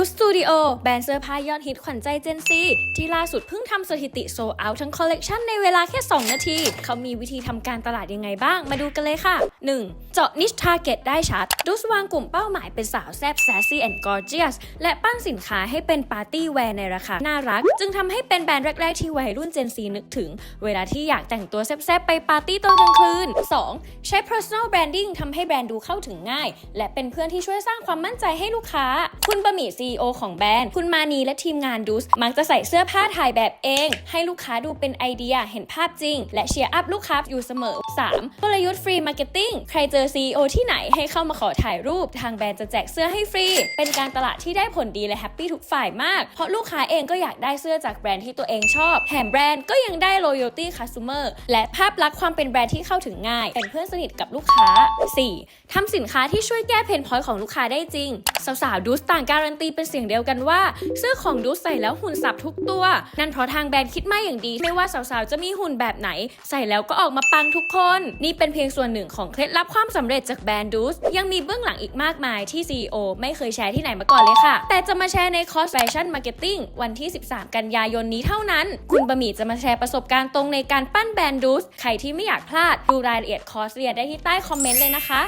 ดูสตูดิโอแบรนด์เสื้อผ้ายอดฮิตขวัญใจเจนซีที่ล่าสุดเพิ่งทำสถิติโซเอาทั้งคอลเลกชันในเวลาแค่ 2 นาที เขามีวิธีทำการตลาดยังไงบ้าง มาดูกันเลยค่ะ 1. เจาะนิชทาร์เก็ตได้ชัด ดูสวางกลุ่มเป้าหมายเป็นสาวแซ่บ sassy and gorgeous และปั้นสินค้าให้เป็นปาร์ตี้แวร์ในราคา น่ารัก จึงทำให้เป็นแบรนด์แรก ๆ ที่วัยรุ่นเจนซีนึกถึง เวลาที่อยากแต่งตัวแซบๆไปปาร์ตี้ตอนกลางคืน 2. ใช้ personal branding ทำให้แบรนด์ดูเข้าถึงง่าย และเป็นเพื่อนที่ช่วยสร้างความมั่นใจให้ลูกค้า คุณบะหมี่ CEO ของแบรนด์ คุณมานีและทีมงานดูสมักจะใส่เสื้อผ้าถ่ายแบบเอง ให้ลูกค้าดูเป็นไอเดียเห็นภาพจริง และเชียร์อัพลูกค้าอยู่เสมอ 3. กลยุทธ์ฟรีมาร์เก็ตติ้งใครเจอ CEO ที่ไหนให้เข้ามาขอถ่ายรูป ทางแบรนด์จะแจกเสื้อให้ฟรี เป็นการตลาดที่ได้ผลดีและแฮปปี้ทุกฝ่ายมาก เพราะลูกค้าเองก็อยากได้เสื้อจากแบรนด์ที่ตัวเองชอบแถมแบรนด์ก็ยังได้ loyalty customer และภาพลักษณ์ความเป็นแบรนด์ที่เข้าถึงง่าย เป็นเพื่อนสนิทกับลูกค้า 4. ทำสินค้าที่ช่วยแก้เพนพอยต์ของลูกค้าได้จริง สาวๆดูสต่างการันตีเป็นเสียงเดียวกันว่า เสื้อของดูสใส่แล้วหุ่นสับทุกตัว นั่นเพราะทางแบรนด์คิดมาอย่างดี ไม่ว่าสาวๆจะมีหุ่นแบบไหน ใส่แล้วก็ออกมาปังทุกคน นี่เป็นเพียงส่วนหนึ่งของเคล็ดลับความสำเร็จจากแบรนด์ดูสยังมีเบื้องหลังอีกมากมายที่ CEO ไม่เคยแชร์ที่ไหนมาก่อนเลยค่ะ แต่จะมาแชร์ในคอร์สแฟชั่นมาร์เก็ตติ้งวันที่ 13 กันยายนนี้เท่านั้น คุณบะหมี่จะมาแชร์ประสบการณ์ตรงในการปั้นแบรนด์ดูสใครที่ไม่อยากพลาดดูรายละเอียดคอร์สเรียนได้ที่ใต้คอมเมนต์เลยนะคะ